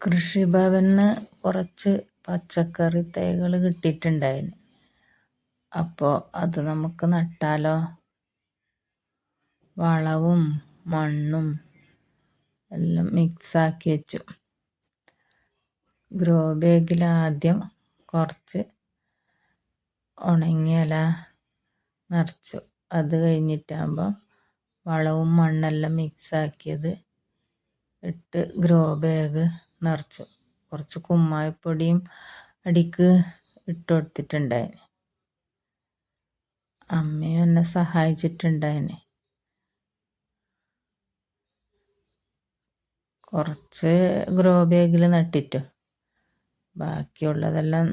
കൃഷിഭവനിന്ന് കുറച്ച് പച്ചക്കറി തൈകൾ കിട്ടിയിട്ടുണ്ടായിന്. അപ്പോൾ അത് നമുക്ക് നട്ടാലോ? വളവും മണ്ണും എല്ലാം മിക്സാക്കി വെച്ചു. ഗ്രോ ബാഗിൽ ആദ്യം കുറച്ച് ഉണങ്ങിയ ഇല നിറച്ചു. അത് കഴിഞ്ഞിട്ടാകുമ്പോൾ വളവും മണ്ണെല്ലാം മിക്സാക്കിയത് ഇട്ട് ഗ്രോ ബാഗ് നിറച്ചു. കുറച്ച് കുമ്മായപ്പൊടിയും അടിക്ക് ഇട്ട് കൊടുത്തിട്ടുണ്ടായിന് അമ്മയും എന്നെ സഹായിച്ചിട്ടുണ്ടായിന്. കുറച്ച് ഗ്രോ ബാഗിൽ നട്ടിട്ടു. ബാക്കിയുള്ളതെല്ലാം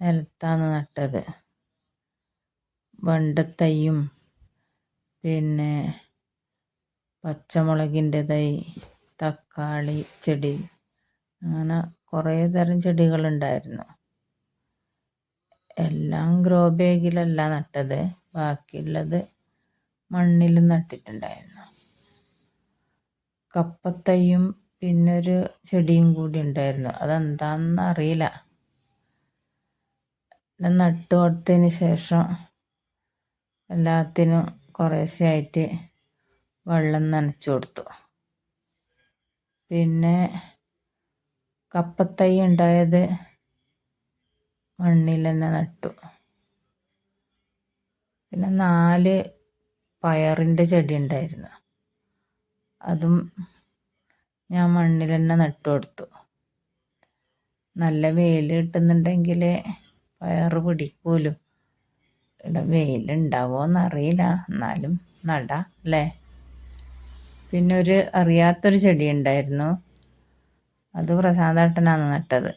നിലത്താണ് നട്ടത്. വെണ്ടത്തൈയും പിന്നെ പച്ചമുളകിന്റെ തൈ തക്കാളി ചെടി. അങ്ങനെ കുറേ തരം ചെടികളുണ്ടായിരുന്നു. എല്ലാം ഗ്രോ ബാഗിലല്ല നട്ടത്. ബാക്കിയുള്ളത് മണ്ണിൽ നട്ടിട്ടുണ്ടായിരുന്നു. കപ്പത്തൈയും പിന്നൊരു ചെടിയും കൂടി ഉണ്ടായിരുന്നു. അതെന്താണെന്ന് അറിയില്ല. നട്ടു കൊടുത്തതിന് ശേഷം എല്ലാത്തിനും കുറേശ്ശെ ആയിട്ട് വെള്ളം നനച്ചു കൊടുത്തു. പിന്നെ കപ്പത്തൈ ഉണ്ടായത് മണ്ണിൽ തന്നെ നട്ടു. പിന്നെ നാല് പയറിന്റെ ചെടി ഉണ്ടായിരുന്നു. അതും ഞാൻ മണ്ണിൽ തന്നെ നട്ടു കൊടുത്തു. നല്ല വെയിൽ കിട്ടുന്നുണ്ടെങ്കിൽ പയർ പിടിക്കുമല്ലോ. ഇവിടെ വെയിലുണ്ടാവോ എന്നറിയില്ല. എന്നാലും നടാം അല്ലേ? പിന്നെ ഒരു അറിയാത്തൊരു ചെടി ഉണ്ടായിരുന്നു അത് പ്രശാന്തേട്ടനാണ് നട്ടത്.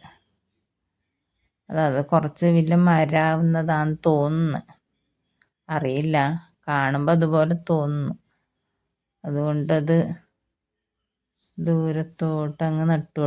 അത് കുറച്ച് വലിയ മരാവുന്നതാന്ന് തോന്നുന്നു. അറിയില്ല. കാണുമ്പോൾ അതുപോലെ തോന്നുന്നു. അതുകൊണ്ടത് ദൂരത്തോട്ടങ്ങ് നട്ടു